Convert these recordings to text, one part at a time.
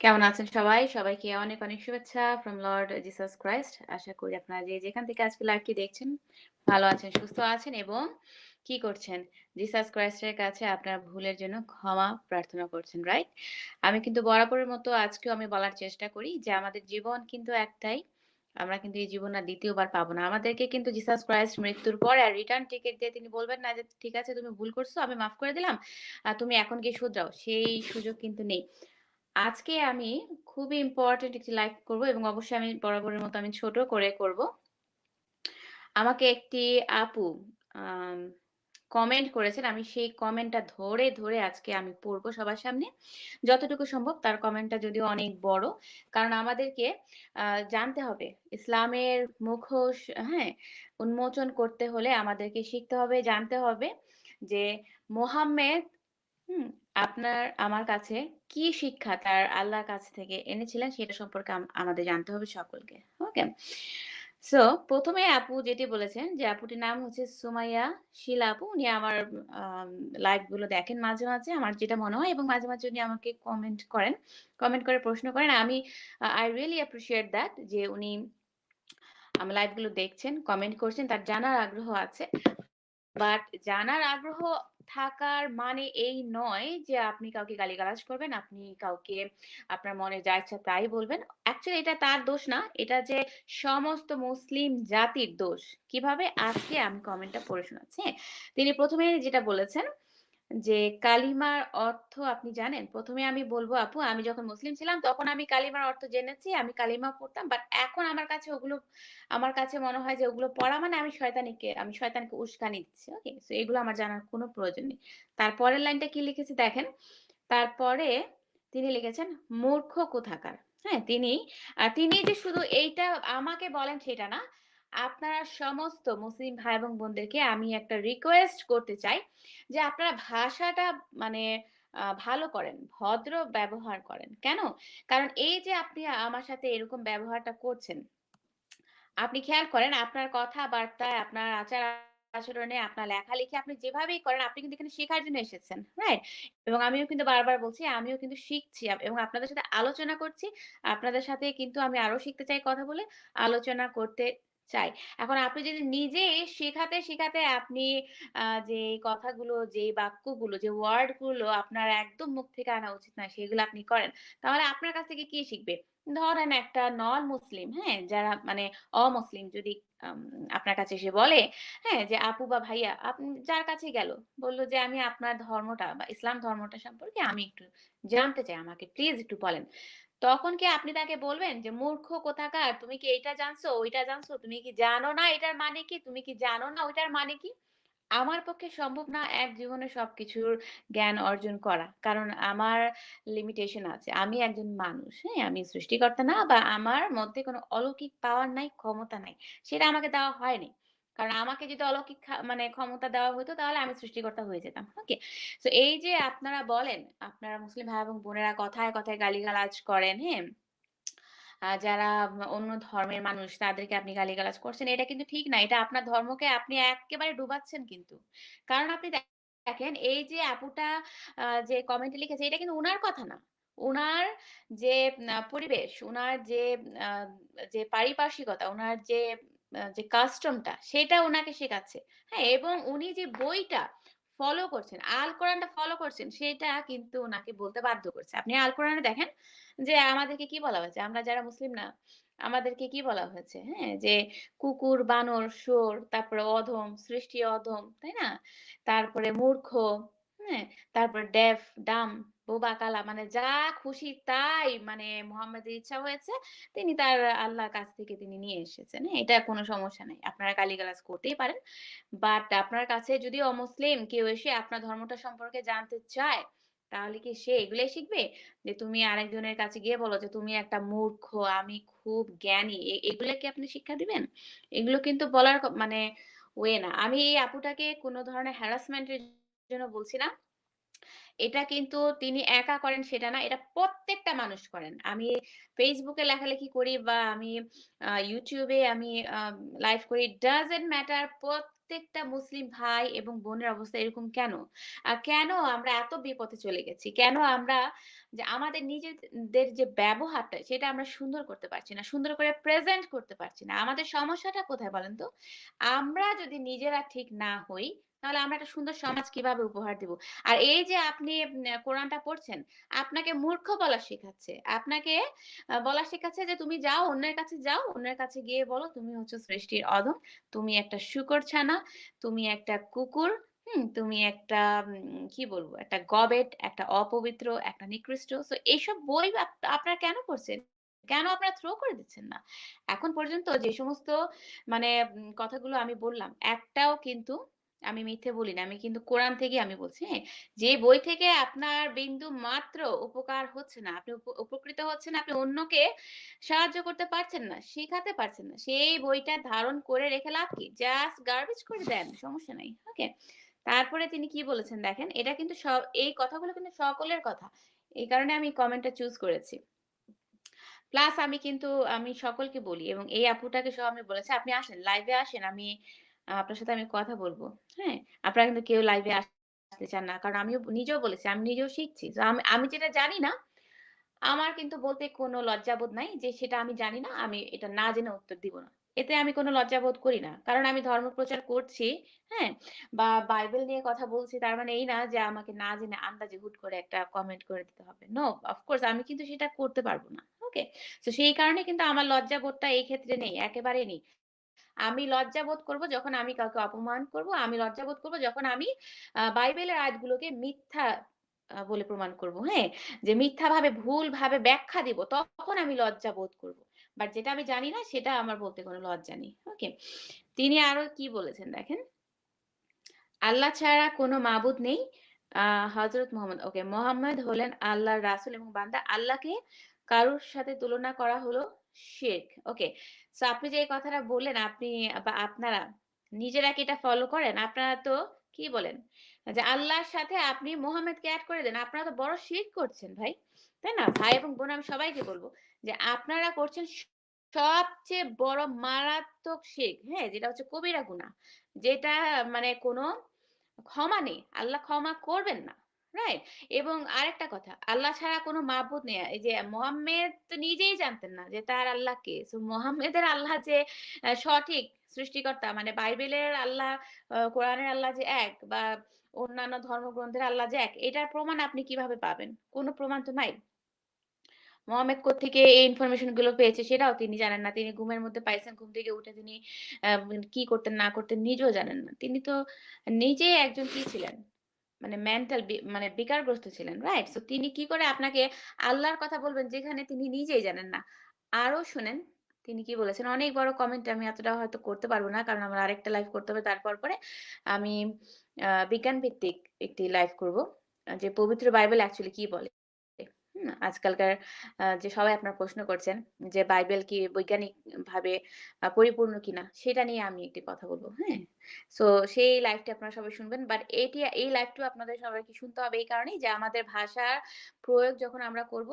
কেমন আছেন সবাই? সবাইকে অনেক, অনেক শুভেচ্ছা from Lord Jesus Christ. আশা করি আপনারা যে যেখান থেকে আজকে লাইভটি দেখছেন, ভালো আছেন, সুস্থ আছেন এবং কি করছেন? জিসাস ক্রাইস্টের কাছে আপনার ভুলের জন্য ক্ষমা প্রার্থনা করছেন, রাইট? আমি কিন্তু বরাবরের মতো আজকেও আমি বলার চেষ্টা করি যে আমাদের জীবন কিন্তু একটাই। আমরা কিন্তু এই জীবন আর দ্বিতীয়বার পাবো না। আমাদেরকে কিন্তু জিসাস ক্রাইস্ট মৃত্যুর পর আর রিটার্ন টিকেট দিয়ে তিনি বলবেন না যে, "ঠিক আছে তুমি ভুল করছ, আমি মাফ করে দিলাম। তুমি এখন গিয়ে শুধরাও।" সেই সুযোগ কিন্তু নেই। আজকে আমি খুবই ইম্পর্টেন্ট একটি লাইভ করব এবং অবশ্যই আমি বরাবরের মতো আমি ছোট করে করব। আমাকে একটি আপু কমেন্ট করেছেন। আমি সেই কমেন্টটা ধরে, ধরে আজকে আমি পড়ব সবার সামনে। যতটুকু সম্ভব তার কমেন্টটা যদিও অনেক বড়। কারণ আমাদেরকে জানতে হবে ইসলামের মুখোশ, হ্যাঁ? উন্মোচন করতে হলে আমাদেরকে শিখতে হবে, জানতে হবে যে মোহাম্মেদ হুম, আপনার আমার কাছে কি শিক্ষা তার আল্লাহর কাছ থেকে এনেছিলেন সেটা সম্পর্কে আমাদের জানতে হবে সকলকে। ওকে? সো ১ম এ আপু যেটি বলেছেন যে আপুটির নাম হচ্ছে সুমাইয়া শীলা আপু। উনি আমার লাইভগুলো দেখেন মাঝে, মাঝে আমার যেটা মনে হয় এবং মাঝে, মাঝে উনি আমাকে কমেন্ট করেন। কমেন্ট করে প্রশ্ন করেন। আমি আই রিয়েলি really দ্যাট যে উনি আমার লাইভগুলো দেখছেন, কমেন্ট করছেন, তার জানার আগ্রহ আছে। বাট জানার আগ্রহ থাকার মানে এই নয় যে আপনি কাউকে গালিগালাজ করবেন, আপনি কাউকে আপনার মনে যা ইচ্ছা তাই বলবেন। অ্যাকচুয়ালি এটা তার দোষ না। এটা যে সমস্ত মুসলিম জাতির দোষ। কীভাবে? আজকে আমি কমেন্টটা পড়ে শোনাচ্ছি? তিনি প্রথমেই যেটা বলেছেন যে, "কালিমার অর্থ আপনি জানেন?" ১ম এ আমি বলব আপু আমি যখন মুসলিম ছিলাম তখন আমি কালিমার অর্থ জেনেছি। আমি কালিমা পড়তাম। বাট এখন আমার কাছে ওগুলো আমার কাছে মনে হয় যে ওগুলো পড়া মানে আমি শয়তানিকে আমি শয়তানকে উস্কানি দিচ্ছি। ওকে? সো এগুলো আমার জানার কোনো প্রয়োজন নেই। তারপরের লাইনটা কি লিখেছে দেখেন। তারপরে তিনি লিখেছেন, "মূর্খ কোথাকার।" হ্যাঁ? তিনি তিনি যে শুধু এইটা আমাকে বলেন সেটা না। আপনারা সমস্ত মুসলিম ভাই এবং বোনদেরকে আমি একটা রিকোয়েস্ট করতে চাই যে আপনারা ভাষাটা মানে ভালো করেন, ভদ্র ব্যবহার করেন। কেন? কারণ এই যে আপনি আমার সাথে এরকম ব্যবহারটা করছেন আপনি খেয়াল করেন আপনার কথাবার্তায়, আপনার আচার-আচরণে, আপনার লেখালেখি আপনি যেভাবেই করেন আপনি কিন্তু এখানে শেখার জন্য এসেছেন। রাইট? এবং আমিও কিন্তু বারবার বলছি আমিও কিন্তু শিখছি এবং আপনাদের সাথে আলোচনা করছি। আপনাদের সাথে কিন্তু আমি আরও শিখতে চাই কথা বলে, আলোচনা করতে চাই। এখন আপনি যদি নিজে শেখাতে, শেখাতে আপনি যে কথাগুলো, যে বাক্যগুলো, যে ওয়ার্ডগুলো আপনার একদম মুখ থেকে আনা উচিত না সেগুলো আপনি করেন। তাহলে আপনার কাছ থেকে কি শিখবে? ধরেন একটা নন মুসলিম, হ্যাঁ? যারা মানে অমুসলিম যদি আপনার কাছে এসে বলে, হ্যাঁ? যে আপু বা ভাইয়া আপনি যার কাছে গেল। বলল যে, "আমি আপনার ধর্মটা বা ইসলাম ধর্মটা সম্পর্কে আমি একটু জানতে চাই। আমাকে প্লিজ একটু বলেন।" তখন কি আপনি তাকে বলবেন যে, "মূর্খ কোথাকার! তুমি কি এইটা জানছো, ওইটা জানছো? তুমি কি জানো না এটার মানে কি? তুমি কি জানো না ওইটার মানে কি?" আমার পক্ষে সম্ভব না এক জীবনে সবকিছুর জ্ঞান অর্জন করা। কারণ আমার লিমিটেশন আছে। আমি একজন মানুষ, হ্যাঁ? আমি সৃষ্টিকর্তা না বা আমার মধ্যে কোনো অলৌকিক পাওয়ার নাই, ক্ষমতা নাই। সেটা আমাকে দেওয়া হয়নি। কারণ আমাকে যদি অলৌকিক মানে ক্ষমতা দেওয়া হতো তাহলে আমি সৃষ্টিকর্তা হয়ে যেতাম। ওকে? সো এই যে আপনারা বলেন, আপনারা মুসলিম ভাই এবং বোনেরা কথায়, কথায় গালিগালাজ করেন, হ্যাঁ? যারা অন্য ধর্মের মানুষ তাদেরকে আপনি গালিগালাজ করছেন, এটা কিন্তু ঠিক না। এটা আপনার ধর্মকে আপনি একেবারে ডুবাচ্ছেন কিন্তু। কারণ আপনি দেখেন এই যে আপুটা যে কমেন্টে লিখেছে এটা কিন্তু উনার কথা না। উনার যে পরিবেশ, উনার যে যে পারিপার্শ্বিকতা, উনার যে যে কাস্টমটা সেটা ওনাকে শেখাচ্ছে। হ্যাঁ? এবং উনি যে বইটা ফলো করছেন, আল কোরআনটা ফলো করছেন সেটা কিন্তু ওনাকে বলতে বাধ্য করছে। আপনি আল কোরআনে দেখেন যে আমাদেরকে কি বলা হয়েছে? আমরা যারা মুসলিম না, আমাদেরকে কি বলা হয়েছে? হ্যাঁ? যে কুকুর, বানর, শুয়োর, তারপরে অধম, সৃষ্টি অধম, তাই না? তারপরে মূর্খ, হ্যাঁ? তারপরে ডেফ, ডাম্ব, বোবা, কালা মানে যা খুশি তাই মানে মোহাম্মদের ইচ্ছা হয়েছে তিনি তার আল্লাহর কাছ থেকে তিনি নিয়ে এসেছেন। হ্যাঁ? এটা কোনো সমস্যা নাই। আপনারা গালিগালাজ করতেই পারেন। বাট আপনার কাছে যদি অমুসলিম কেউ এসে আপনার ধর্মটা সম্পর্কে জানতে চায়, তাহলে কি সে এগুলাই শিখবে? যে তুমি আরেকজনের কাছে গিয়ে বলো যে, "তুমি একটা মূর্খ, আমি খুব জ্ঞানী।" এগুলা কি আপনি শিক্ষা দিবেন? এগুলো কিন্তু বলার মানে ওয়ে না। আমি এই আপুটাকে কোনো ধরনের হ্যারাসমেন্ট এর জন্য বলছি না। এটা কিন্তু তিনি একা করেন সেটা না। এটা প্রত্যেকটা মানুষ করেন। আমি এ লেখালেখি করি বা আমি এ আমি লাইভ করি। ডাজন্ট ম্যাটার প্রত্যেকটা মুসলিম ভাই এবং বোনের অবস্থা এরকম কেন? আ কেন আমরা এত বিপথে চলে গেছি? কেন আমরা যে আমাদের নিজেদের যে ব্যবহারটা সেটা আমরা সুন্দর করতে পারছি না। সুন্দর করে প্রেজেন্ট করতে পারছি না। আমাদের সমস্যাটা কোথায় বলেন তো? আমরা যদি নিজেরা ঠিক না হই, তাহলে আমরা একটা সুন্দর সমাজ কীভাবে উপহার দিব? আর এই যে আপনি কোরআনটা পড়ছেন, আপনাকে মূর্খ বলা শেখাচ্ছে। আপনাকে বলা শেখাচ্ছে যে তুমি যাও অন্যের কাছে যাও, অন্যের কাছে গিয়ে বলো তুমি হচ্ছে সৃষ্টির অধম, তুমি একটা শূকরছানা, তুমি একটা কুকুর, হুম? তুমি একটা কি বলব? একটা গবেট, একটা অপবিত্র, একটা নিকৃষ্ট। তো এইসব বই আপনারা কেন পড়ছেন? কেন আপনারা থ্রো করে দিচ্ছেন না? এখন পর্যন্ত যে সমস্ত মানে কথাগুলো আমি বললাম, একটাও কিন্তু আমি মিথ্যে বলি না। আমি কিন্তু কোরআন থেকেই আমি বলছি, হ্যাঁ? যে বই থেকে আপনার বিন্দু মাত্র উপকার হচ্ছে না, আপনি উপকৃত হচ্ছেন আপনি অন্যকে সাহায্য করতে পারছেন না, শিখাতে পারছেন না। সেই বইটা ধারণ করে রেখে লাভ কি? জাস্ট গার্বেজ করে দেন, সমস্যা নাই। ওকে? তারপরে তিনি কি বলেছেন দেখেন, এটা কিন্তু সব এই কথাগুলো কিন্তু সকলের কথা। এই কারণে আমি কমেন্টটা চুজ করেছি। প্লাস আমি কিন্তু আমি সকলকে বলি এবং এই আপুটাকে সব আমি বলেছি, "আপনি আসেন, লাইভে আসেন। আমি আপনার সাথে আমি কথা বলব।" হ্যাঁ? আপনারা কিন্তু কেউ লাইভে আসতে চান না। কারণ আমিও নিজেও বলেছি, আমি নিজেও শিখছি। আমি আমি যেটা জানি না, আমার কিন্তু বলতে কোনো লজ্জাবোধ নাই যে সেটা আমি জানি না, আমি এটা না জেনে উত্তর দিব না। এতে আমি কোনো লজ্জাবোধ করি না। কারণ আমি ধর্ম প্রচার করছি, হ্যাঁ? বা বাইবেল নিয়ে কথা বলছি তার মানে এই না যে আমাকে না জেনে আন্দাজে হুট করে একটা কমেন্ট করে দিতে হবে। নো, অফ কোর্স আমি কিন্তু সেটা করতে পারব না। ওকে? তো সেই কারণে কিন্তু আমার লজ্জাবোধটা এই ক্ষেত্রে নেই, একেবারেই নেই। আমি লজ্জা বোধ করব যখন আমি কাউকে অপমান করব। আমি লজ্জা বোধ করব যখন আমি বাইবেলের আয়াতগুলোকে মিথ্যা বলে প্রমাণ করব। হ্যাঁ? যে মিথ্যাভাবে, ভুলভাবে ব্যাখ্যা দিব, তখন আমি লজ্জা বোধ করব। বাট যেটা আমি জানি না, সেটা আমার বলতে কোনো লজ্জা নেই। ওকে? তিনি আরও কি বলেছেন দেখেন। আল্লাহ ছাড়া কোনো মাবুদ নেই। আ, হযরত মুহাম্মদ, ওকে মোহাম্মদ হলেন আল্লাহর রাসুল এবং বান্দা। আল্লাহকে কারোর সাথে তুলনা করা হলো শিরক। ওকে। সো আপনি যে কথাটা বললেন, আপনি বা আপনারা নিজেরা কি এটা ফলো করেন? আপনারা তো কি বলেন? যে আল্লাহর সাথে আপনি মোহাম্মদকে এড করে দেন। আপনারা তো বড় শিরক করছেন ভাই। তাই না? ভাই এবং বোন, আমি সবাইকে বলব যে আপনারা করছেন সবচেয়ে বড় মারাত্মক শিরক। হ্যাঁ? যেটা হচ্ছে কবিরা গুনাহ। যেটা মানে কোনো ক্ষমা নেই। আল্লাহ ক্ষমা করবেন না। রাইট? এবং আরেকটা কথা, আল্লাহ ছাড়া কোনো মাবুদ নেই। এই যে মোহাম্মেদ তো নিজেই জানতেন না যে তার আল্লাহ কে। মোহাম্মেদের আল্লাহ যে সঠিক সৃষ্টিকর্তা মানে বাইবেলের আল্লাহ, কোরআনের আল্লাহ যে এক বা অন্যান্য ধর্মগ্রন্থের আল্লাহ যে এক, এটার প্রমাণ আপনি কীভাবে পাবেন? কোনো প্রমাণ তো নাই। মোহাম্মদ কোত্থেকে এই ইনফরমেশনগুলো পেয়েছে সেটাও তিনি জানেন না। তিনি ঘুমের মধ্যে পাইছেন, ঘুম থেকে উঠে তিনি কি করতেন না করতেন নিজেও জানেন না। তিনি তো নিজেই একজন কি ছিলেন? মানে মেন্টাল মানে বিকারগ্রস্ত ছিলেন, রাইট? সো তিনি কি করে আপনাকে আল্লাহর কথা বলবেন যেখানে তিনি নিজেই জানেন না। আরও শুনেন তিনি কি বলেছেন? অনেক বড় কমেন্ট আমি এতটা হয়তো করতে পারব না। কারণ আমার আরেকটা লাইভ করতে হবে। তারপর পরে আমি বিজ্ঞান ভিত্তিক একটি লাইভ করব। যে পবিত্র বাইবেল অ্যাকচুয়ালি কি বলে? আজকালকার যে সবাই আপনার প্রশ্ন করছেন যে বাইবেল কি বৈজ্ঞানিক ভাবে পরিপূর্ণ কিনা? সেটা নিয়ে আমি একটি কথা বলব হ্যাঁ? সো সেই লাইভটি আপনারা সবাই শুনবেন। বাট এটি এই লাইভটিও আপনাদের সবাইকে শুনতে হবে এই কারণেই যে আমাদের ভাষার প্রয়োগ যখন আমরা করব,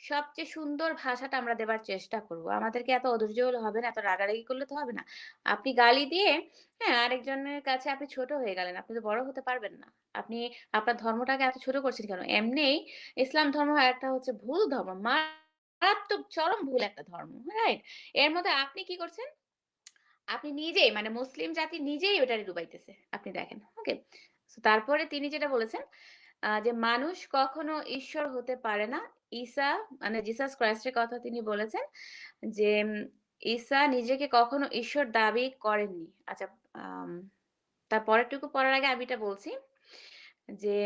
সবচেয়ে সুন্দর ভাষাটা আমরা দেবার চেষ্টা করব। আমাদেরকে এত অধৈর্য হলে হবে না, এত রাগারাগি করলে তো হবে না। আপনি গালি দিয়ে হ্যাঁ, আরেকজনের কাছে আপনি ছোট হয়ে গেলেন। আপনি তো বড় হতে পারবেন না। আপনি আপনার ধর্মটাকে এত ছোট করছেন কেন? এমনিই ইসলাম ধর্ম একটা হচ্ছে ভুল ধর্ম। মারাত্মক চরম ভুল একটা ধর্ম। রাইট? এর মধ্যে আপনি কি করছেন? আপনি নিজেই মানে মুসলিম জাতি নিজেই ওটারে ডুবাইতেছে। আপনি দেখেন। ওকে? তারপরে তিনি যেটা বলেছেন যে মানুষ কখনো ঈশ্বর হতে পারে না। ঈসা মানে জিসাস ক্রাইস্টের কথা তিনি বলেছেন যে ঈসা নিজেকে কখনো ঈশ্বর দাবি করেননি। আচ্ছা আম তার পরেরটুকু পড়ার আগে আমি এটা বলছি যে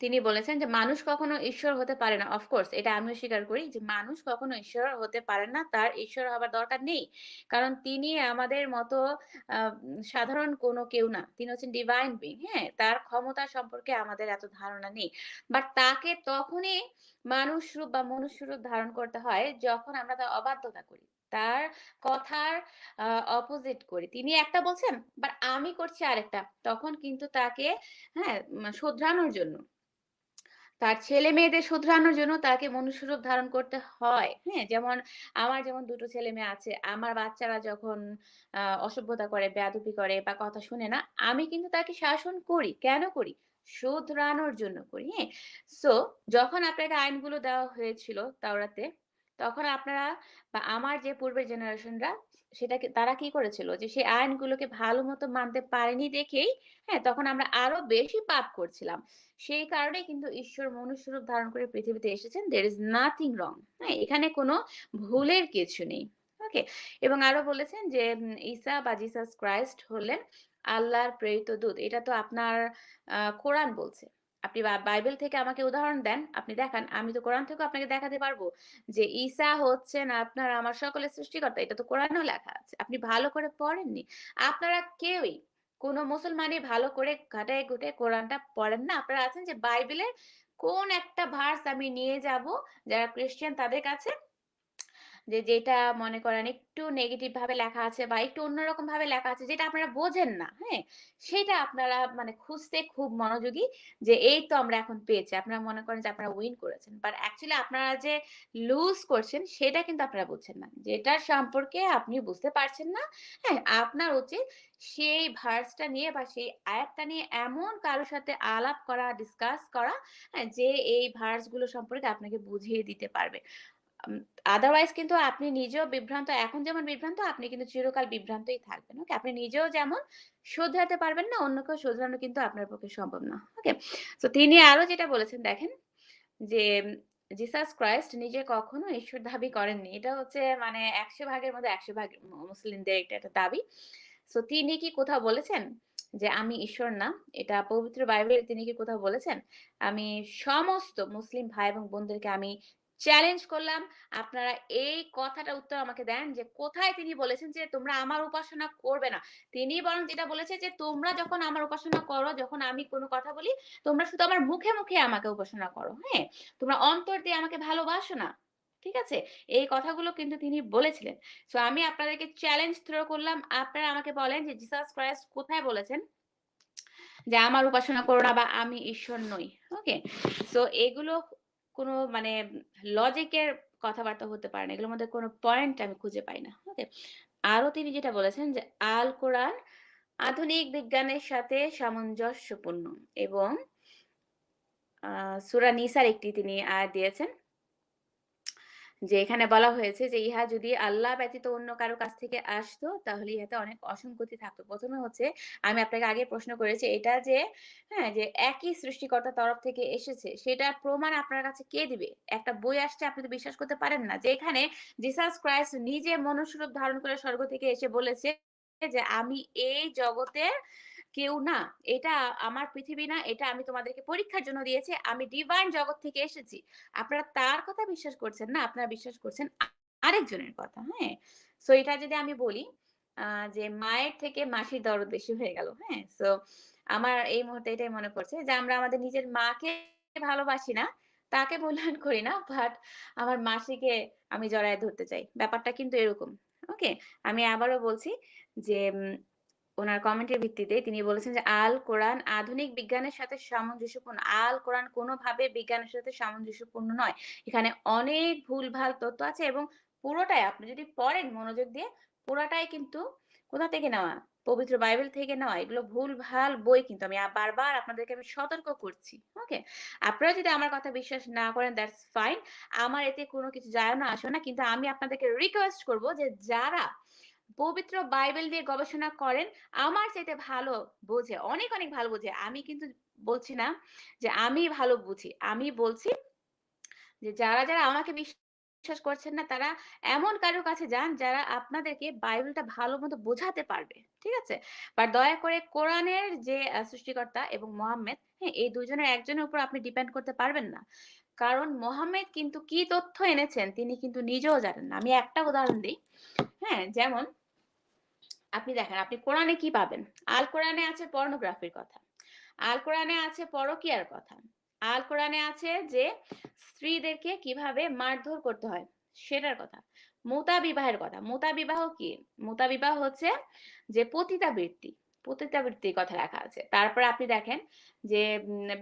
তিনি বলেছেন যে মানুষ কখনো ঈশ্বর হতে পারে না। অফ কোর্স এটা আমিও স্বীকার করি যে মানুষ কখনো ঈশ্বর হতে পারে না। তার ঈশ্বর হবার দরকার নেই। কারণ তিনি আমাদের মতো সাধারণ কোনো কেউ না। তিনি হচ্ছেন ডিভাইন বিং, হ্যাঁ? তার ক্ষমতা সম্পর্কে আমাদের এত ধারণা নেই। বাট তাকে তখনই মানুষ রূপ বা মনুষ্য রূপ ধারণ করতে হয় যখন আমরা তার অবাধ্যতা করি। তার কথার অপোজিট করি। তিনি একটা বলছেন, বাট আমি করছি আরেকটা। তখন কিন্তু তাকে হ্যাঁ, শোধরানোর জন্য তার ছেলে-মেয়েদের শুধরানোর জন্য তাকে মনুষ্যরূপ ধারণ করতে হয়। হ্যাঁ? যেমন আমার যেমন দুটো ছেলে-মেয়ে আছে। আমার বাচ্চারা যখন অসভ্যতা করে, বেয়াদবি করে বা কথা শুনে না, আমি কিন্তু তাকে শাসন করি। কেন করি? শুধরানোর জন্য করি। হ্যাঁ? সো যখন আপনাকে আইনগুলো দেওয়া হয়েছিল তাওরাতে, তখন আপনারা বা আমার যে পূর্বের জেনারেশনরা সেটাকে তারা কি করেছিল? যে সেই আইনগুলোকে ভালো মতো মানতে পারেনি দেখেই, হ্যাঁ? তখন আমরা আরও বেশি পাপ করছিলাম। সেই কারণে কিন্তু ঈশ্বর মনুষ্যরূপ ধারণ করে পৃথিবীতে এসেছেন। there ইজ নাথিং রং হ্যাঁ? এখানে কোনো ভুলের কিছু নেই। ওকে? এবং আরও বলেছেন যে ঈসা বা জিসাস ক্রাইস্ট হলেন আল্লাহর প্রেরিত দূত। এটা তো আপনার কোরআন বলছে। আপনি বাইবেল থেকে আমাকে উদাহরণ দেন, আপনি দেখান। আমি তো কোরআন থেকে আপনাকে দেখাতে পারব যে ঈসা হচ্ছেন আপনার আমার সকলের সৃষ্টিকর্তা। এটা তো কোরআনেও লেখা আছে। আপনি ভালো করে পড়েননি। আপনারা কেউই কোন মুসলমানই ভালো করে ঘাটায় ঘুটে কোরআনটা পড়েন না। আপনারা আছেন যে বাইবেলের কোন একটা ভার্স আমি নিয়ে যাব যারা খ্রিস্টান তাদের কাছে যে যেটা মনে করেন একটু নেগেটিভ ভাবে লেখা আছে বা একটু অন্যরকম ভাবে লেখা আছে যেটা আপনারা বোঝেন না, হ্যাঁ? সেটা আপনারা মানে খুঁজতে খুব মনোযোগী যে এই তো আমরা এখন পেয়েছি। আপনারা মনে করেন যে আপনারা উইন করেছেন। বাট অ্যাকচুয়ালি আপনারা যে লুজ করছেন সেটা কিন্তু আপনারা বুঝছেন না। যেটার সম্পর্কে আপনি বুঝতে পারছেন না, হ্যাঁ? আপনার উচিত সেই ভার্সটা নিয়ে বা সেই আয়াতটা নিয়ে এমন কারোর সাথে আলাপ করা, ডিসকাস করা, হ্যাঁ? যে এই ভার্সগুলো সম্পর্কে আপনাকে বুঝিয়ে দিতে পারবে। আদারওয়াইজ কিন্তু আপনি নিজেও বিভ্রান্ত এখন যেমন বিভ্রান্ত আপনি কিন্তু চিরকাল বিভ্রান্তই থাকবেন। ওকে? আপনি নিজেও যেমন শোধরাতে পারবেন না, অন্যকেও শোধরানো কিন্তু আপনার পক্ষে সম্ভব না। ওকে? সো তিনি আরও যেটা বলেছেন দেখেন যে জিসাস ক্রাইস্ট নিজে কখনো ঈশ্বর দাবি করেননি। এটা হচ্ছে মানে ১০০ ভাগের মধ্যে ১০০ ভাগ মুসলিমদের এটা একটা দাবি। সো তিনি কি কোথাও বলেছেন যে আমি ঈশ্বর না? এটা পবিত্র বাইবেল তিনি কি কোথাও বলেছেন? আমি সমস্ত মুসলিম ভাই এবং বোনদেরকে আমি চ্যালেঞ্জ করলাম। আপনারা এই কথাটার উত্তর আমাকে দেন যে কোথায় তিনি বলেছেন যে তোমরা আমার উপাসনা করবে না। তিনি বরং যেটা বলেছে যে তোমরা যখন আমার উপাসনা করো, যখন আমি কোনো কথা বলি, তোমরা শুধু আমার মুখে, মুখে আমাকে উপাসনা করো। হ্যাঁ? তোমরা অন্তর দিয়ে আমাকে ভালোবাসো না। ঠিক আছে? এই কথাগুলো কিন্তু তিনি বলেছিলেন। সো আমি আপনাদেরকে চ্যালেঞ্জ থ্রো করলাম। আপনারা আমাকে বলেন যে জিসাস ক্রাইস্ট কোথায় বলেছেন? যে আমার উপাসনা করো না বা আমি ঈশ্বর নই। ওকে? সো এগুলো কোনো মানে লজিকের কথাবার্তা হতে পারে না। এগুলোর মধ্যে কোনো পয়েন্ট আমি খুঁজে পাই না। ওকে? আরও তিনি যেটা বলেছেন যে, আল কোরআন আধুনিক বিজ্ঞানের সাথে সামঞ্জস্যপূর্ণ এবং সুরা সূরা নিসার একটি তিনি আয়াত দিয়েছেন। যে এখানে বলা হয়েছে যে ইহা যদি আল্লাহ ব্যতীত অন্য কারও কাছ থেকে আসতো তাহলে ইহাতে অনেক অসঙ্গতি থাকতো। ১ম এ হচ্ছে আমি আপনাকে আগে প্রশ্ন করেছি এটা যে হ্যাঁ, যে একই সৃষ্টিকর্তার তরফ থেকে এসেছে সেটার প্রমাণ আপনার কাছে কে দিবে? একটা বই আসছে আপনি তো বিশ্বাস করতে পারেন না। যে এখানে জিসাস ক্রাইস্ট নিজে মনুষ্যরূপ ধারণ করে স্বর্গ থেকে এসে বলেছে যে আমি এই জগতের কেউ না। এটা আমার পৃথিবী না। এটা আমি তোমাদেরকে পরীক্ষার জন্য দিয়েছি। আমি ডিভাইন জগৎ থেকে এসেছি। আপনারা তার কথা বিশ্বাস করছেন না। আপনারা বিশ্বাস করছেন আরেকজনের কথা। হ্যাঁ? সো এটা যদি আমি বলি যে মায়ের থেকে মাসির দরদ বেশি হয়ে গেল। হ্যাঁ? সো আমার এই মুহূর্তে এটাই মনে পড়ছে যে আমরা আমাদের নিজের মাকে ভালোবাসি না। তাকে মূল্যায়ন করি না। বাট আমার মাসিকে আমি জড়ায় ধরতে চাই। ব্যাপারটা কিন্তু এরকম। ওকে? আমি আবারও বলছি যে উনার কমেন্টের ভিত্তিতে তিনি বলেছেন যে, আল কোরআন আধুনিক বিজ্ঞানের সাথে সামঞ্জস্যপূর্ণ। আল কোরআন কোনোভাবে বিজ্ঞানের সাথে সামঞ্জস্যপূর্ণ নয়। এখানে অনেক ভুলভাল তথ্য আছে এবং পুরোটাই আপনি যদি পড়েন মনোযোগ দিয়ে, পুরাটাই কিন্তু কোথা থেকে নেওয়া? পবিত্র বাইবেল থেকে নেওয়া। এগুলো ভুলভাল বই কিন্তু আমি বারবার আপনাদেরকে আমি সতর্ক করছি। ওকে? আপনারা যদি আমার কথা বিশ্বাস না করেন দ্যাটস ফাইন। আমার এতে কোনো কিছু যায়ও না আসেও না। কিন্তু আমি আপনাদেরকে রিকোয়েস্ট করব যে, যারা পবিত্র বাইবেল দিয়ে গবেষণা করেন, আমার চাইতে ভালো বোঝে, অনেক, অনেক ভালো বোঝে। আমি কিন্তু বলছি না যে আমি ভালো বুঝি। আমি বলছি যে যারা, যারা আমাকে বিশ্বাস করছেন না তারা এমন কারও কাছে যান যারা আপনাদেরকে বাইবেলটা ভালোমতো বোঝাতে পারবে। ঠিক আছে? বাট দয়া করে কোরআনের যে সৃষ্টিকর্তা এবং মোহাম্মেদ, হ্যাঁ? এই দুজনের একজনের উপর আপনি ডিপেন্ড করতে পারবেন না। কারণ মোহাম্মেদ কিন্তু কি তথ্য এনেছেন তিনি কিন্তু নিজেও জানেন না। আমি একটা উদাহরণ দিই হ্যাঁ? যেমন আপনি দেখেন, আপনি কোরআনে কি পাবেন? আল কোরআনে আছে পর্নোগ্রাফির কথা। আল কোরআনে আছে পরকীয়ার কথা। আল কোরআনে আছে যে স্ত্রীদেরকে কীভাবে মারধর করতে হয়, সেটার কথা। মোতা বিবাহের কথা। মোতা বিবাহ কি? মোতা বিবাহ হচ্ছে যে পতিতাবৃত্তি। পতিতাবৃত্তির কথা লেখা আছে। তারপরে আপনি দেখেন যে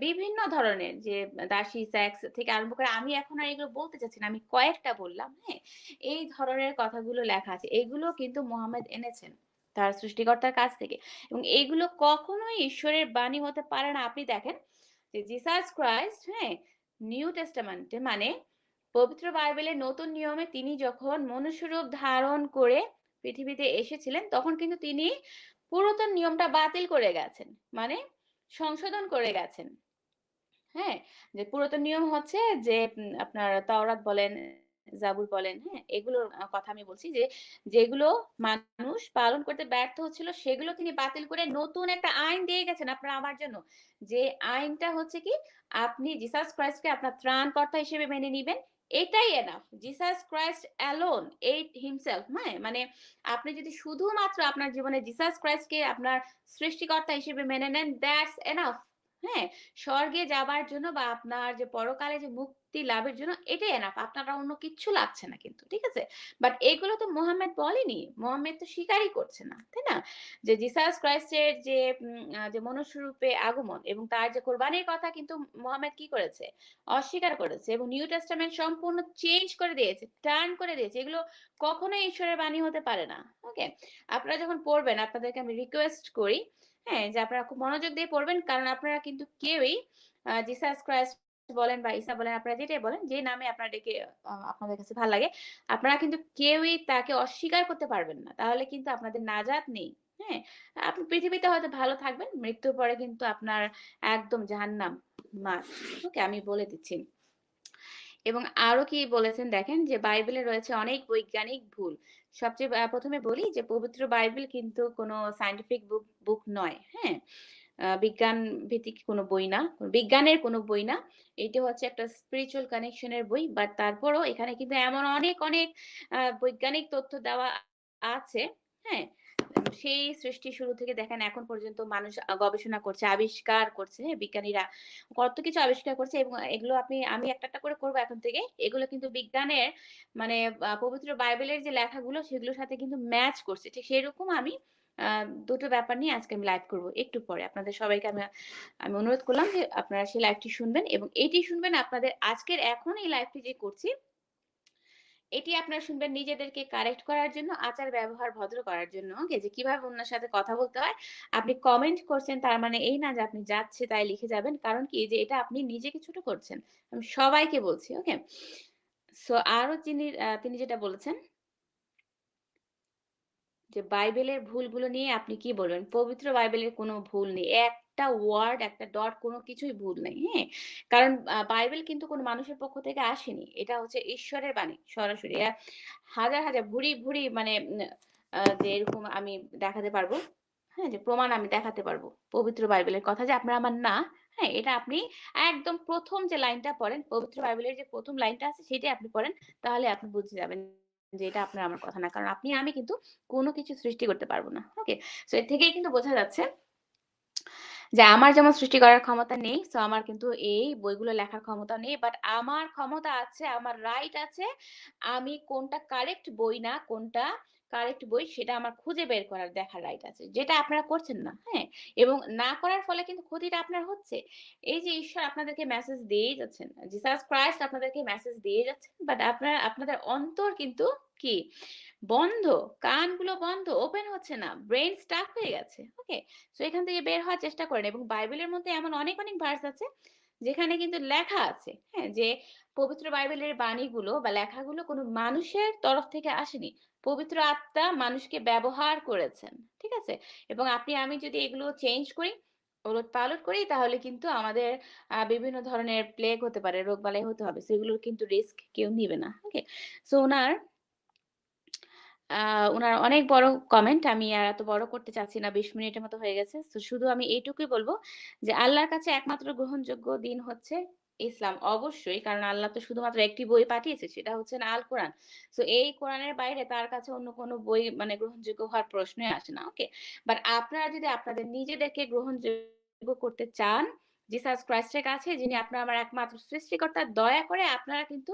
বিভিন্ন ধরনের যে দাসী, সেক্স থেকে আরম্ভ করে আমি এখন আর এগুলো বলতে চাচ্ছি না, আমি কয়েকটা বললাম হ্যাঁ? এই ধরনের কথাগুলো লেখা আছে। এগুলো কিন্তু মোহাম্মদ এনেছেন। তার সৃষ্টিকর্তার কাছ থেকে। এবং এইগুলো কখনোই ঈশ্বরের বাণী হতে পারে না। আপনি দেখেন যে জিসাস ক্রাইস্ট হ্যাঁ নিউ টেস্টামেন্টে মানে পবিত্র বাইবেলের নতুন নিয়মে তিনি যখন মনুষ্যরূপ ধারণ করে পৃথিবীতে এসেছিলেন, তখন কিন্তু তিনি পুরাতন নিয়মটা বাতিল করে গেছেন। মানে সংশোধন করে গেছেন। হ্যাঁ যে পুরাতন নিয়ম হচ্ছে যে আপনার তাওরাত বলেন জাবুর বলেন হ্যাঁ? এগুলোর কথা আমি বলছি যে, যেগুলো মানুষ পালন করতে ব্যর্থ হচ্ছিল, সেগুলো তিনি বাতিল করে নতুন একটা আইন দিয়ে গেছেন আপনার আমার জন্য। যে আইনটা হচ্ছে কি, আপনি জিসাস ক্রাইস্টকে আপনার ত্রাণকর্তা হিসেবে মেনে নিবেন। এটাই এনাফ জিসাস ক্রাইস্ট অ্যালোন এইট হিমসেলফ হ্যাঁ? মানে আপনি যদি শুধুমাত্র আপনার জীবনে জিসাস ক্রাইস্টকে আপনার সৃষ্টিকর্তা হিসেবে মেনে নেন দ্যাটস এনাফ হ্যাঁ? স্বর্গে যাবার জন্য বা আপনার যে পরকালে যে মুক্তি লাভের জন্য এটাই এনাফ আপনারা অন্য কিচ্ছু লাগছে না কিন্তু, ঠিক আছে? বাট এগুলো তো মোহাম্মদ বলেনি, মোহাম্মদ তো স্বীকারই করছে না, তাই না? যে জিসাস ক্রাইস্টের যে যে মনুষ্যরূপে আগমন এবং তার যে কোরবানির কথা কিন্তু মোহাম্মদ কি করেছে? অস্বীকার করেছে এবং নিউ টেস্টামেন্ট সম্পূর্ণ চেঞ্জ করে দিয়েছে টার্ন করে দিয়েছে। এগুলো কখনোই ঈশ্বরের বাণী হতে পারে না ওকে আপনারা যখন পড়বেন, আপনাদেরকে আমি রিকোয়েস্ট করি হ্যাঁ যে আপনারা খুব মনোযোগ দিয়ে পড়বেন। কারণ আপনারা কিন্তু কেউই জিসাস ক্রাইস্ট বলেন বা ঈসা বলেন, আপনারা যেটাই বলেন, যে নামে আপনার ডেকে আপনাদের কাছে ভালো লাগে, আপনারা কিন্তু কেউই তাকে অস্বীকার করতে পারবেন না। তাহলে কিন্তু আপনাদের নাজাত নেই হ্যাঁ? আপনি পৃথিবীতে হয়তো ভালো থাকবেন, মৃত্যুর পরে কিন্তু আপনার একদম জাহান্নাম মাস। ওকে, আমি বলে দিচ্ছি। এবং আরও কি বলেছেন দেখেন যে বাইবেলে রয়েছে অনেক বৈজ্ঞানিক ভুল। সবচেয়ে প্রথমে বলি যে পবিত্র বাইবেল কিন্তু কোনো সায়েন্টিফিক বুক নয় হ্যাঁ? বিজ্ঞান ভিত্তিক কোনো বই না, বিজ্ঞানের কোনো বই না। এটা হচ্ছে একটা স্পিরিচুয়াল কানেকশনের বই বাট তারপরও এখানে কিন্তু এমন অনেক অনেক বৈজ্ঞানিক তথ্য দেওয়া আছে হ্যাঁ? সেই সৃষ্টি শুরু থেকে দেখেন এখন পর্যন্ত মানুষ গবেষণা করছে, আবিষ্কার করছে হ্যাঁ বিজ্ঞানীরা কত কিছু আবিষ্কার করছে এবং এগুলো আপনি, আমি একটা একটা করে করব এখন থেকে। এগুলো কিন্তু বিজ্ঞানের মানে পবিত্র বাইবেলের যে লেখাগুলো সেগুলোর সাথে কিন্তু ম্যাচ করছে। ঠিক সেরকম আমি দুটো ব্যাপার নিয়ে আজকে আমি লাইভ করব একটু পরে। আপনাদের সবাইকে আমি আমি অনুরোধ করলাম যে আপনারা সেই লাইভটি শুনবেন এবং এটি শুনবেন আপনাদের আজকের, এখন এই লাইভটি যে করছি এটি আপনারা শুনবেন নিজেদেরকে কারেক্ট করার জন্য, আচার ব্যবহার ভদ্র করার জন্য। যে কীভাবে অন্যের সাথে কথা বলতে হয়, আপনি কমেন্ট করছেন, তার মানে এই না যে আপনি যাচ্ছে তাই লিখে যাবেন। কারণ কি? যে এটা আপনি নিজেকে ছোট করছেন। আমি সবাইকে বলছি, ওকে? সো আরও তিনি তিনি যেটা বলেছেন, যে বাইবেলের ভুলগুলো নিয়ে আপনি কি বলবেন? পবিত্র বাইবেলের কোনো ভুল নেই। একটা ওয়ার্ড একটা ডট কোনো কিছুই ভুল নেই হ্যাঁ? কারণ বাইবেল কিন্তু কোনো মানুষের পক্ষ থেকে আসেনি। এটা হচ্ছে ঈশ্বরের বাণী সরাসরি। হাজার হাজার ভুরি ভুরি মানে যে এরকম আমি দেখাতে পারব হ্যাঁ? যে প্রমাণ আমি দেখাতে পারব পবিত্র বাইবেলের কথা যে আপনার আমার না হ্যাঁ? এটা আপনি একদম প্রথম যে লাইনটা পড়েন, পবিত্র বাইবেলের যে প্রথম লাইনটা আছে সেটাই আপনি পড়েন, তাহলে আপনি বুঝে যাবেন যে এটা আপনার আমার কথা না। কারণ আপনি, আমি কিন্তু কোনো কিছু সৃষ্টি করতে পারব না ওকে সো এর থেকেই কিন্তু বোঝা যাচ্ছে যে আমার যেমন সৃষ্টি করার ক্ষমতা নেই সো আমার কিন্তু এই বইগুলো লেখার ক্ষমতা নেই বাট আমার ক্ষমতা আছে, আমার রাইট আছে, আমি কোনটা কারেক্ট বই না, কোনটা কারেক্ট বই সেটা আমার খুঁজে বের করার দেখার রাইট আছে। যেটা আপনারা করছেন না হ্যাঁ? এবং না করার ফলে কিন্তু ক্ষতিটা আপনার হচ্ছে। এই যে ঈশ্বর আপনাদেরকে মেসেজ দিয়েই যাচ্ছেন জিসাস ক্রাইস্ট আপনাদেরকে মেসেজ দিয়ে যাচ্ছেন বাট আপনার, আপনাদের অন্তর কিন্তু কি? বন্ধ, কানগুলো বন্ধ ওপেন হচ্ছে না ব্রেন স্টাক হয়ে গেছে ওকে সো এখান থেকে বের হওয়ার চেষ্টা করেন এবং বাইবেলের মধ্যে এমন অনেক অনেক ভার্স আছে, যেখানে কিন্তু লেখা আছে হ্যাঁ? যে পবিত্র বাইবেলের বাণীগুলো বা লেখাগুলো কোনো মানুষের তরফ থেকে আসেনি পবিত্র আত্মা মানুষকে ব্যবহার করেছেন, ঠিক আছে? এবং আপনি, আমি যদি এগুলো চেঞ্জ করি, ওলট পালট করি, তাহলে কিন্তু আমাদের বিভিন্ন ধরনের প্লেগ হতে পারে রোগ বালাই হতে হবে। সেগুলোর কিন্তু রিস্ক কেউ নিবে না ওকে সো ওনার উনার অনেক বড় কমেন্ট আমি আর এত বড় করতে চাচ্ছি না, বিশ মিনিটের মতো হয়ে গেছে। তো শুধু আমি এইটুকুই বলব যে, আল্লাহর কাছে একমাত্র গ্রহণযোগ্য দিন হচ্ছে ইসলাম অবশ্যই। কারণ আল্লাহ তো শুধুমাত্র একটি বই পাঠিয়েছে, সেটা হচ্ছে আল কোরআন। তো এই কোরআনের বাইরে তার কাছে অন্য কোনো বই মানে গ্রহণযোগ্য হওয়ার প্রশ্নই আসে না ওকে বাট আপনারা যদি আপনাদের নিজেদেরকে গ্রহণযোগ্য করতে চান জিসাস ক্রাইস্টের কাছে, যিনি আপনার আমার একমাত্র সৃষ্টিকর্তা, দয়া করে আপনারা কিন্তু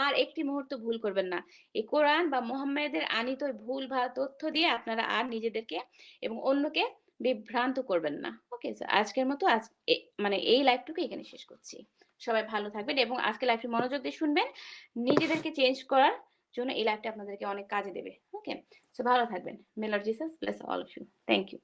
আর একটি মুহূর্ত ভুল করবেন না। এই কোরআন বা মোহাম্মদের আনিত ভুল ভালো তথ্য দিয়ে আপনারা আর নিজেদেরকে এবং অন্যকে বিভ্রান্ত করবেন না ওকে আজকের মতো আজ মানে এই লাইভটুকু এখানে শেষ করছি। সবাই ভালো থাকবেন এবং আজকে লাইভটি মনোযোগ দিয়ে শুনবেন। নিজেদেরকে চেঞ্জ করার জন্য এই লাইভটা আপনাদেরকে অনেক কাজে দেবে। ওকে সো ভালো থাকবেন। মেলার Jesus bless all of you thank you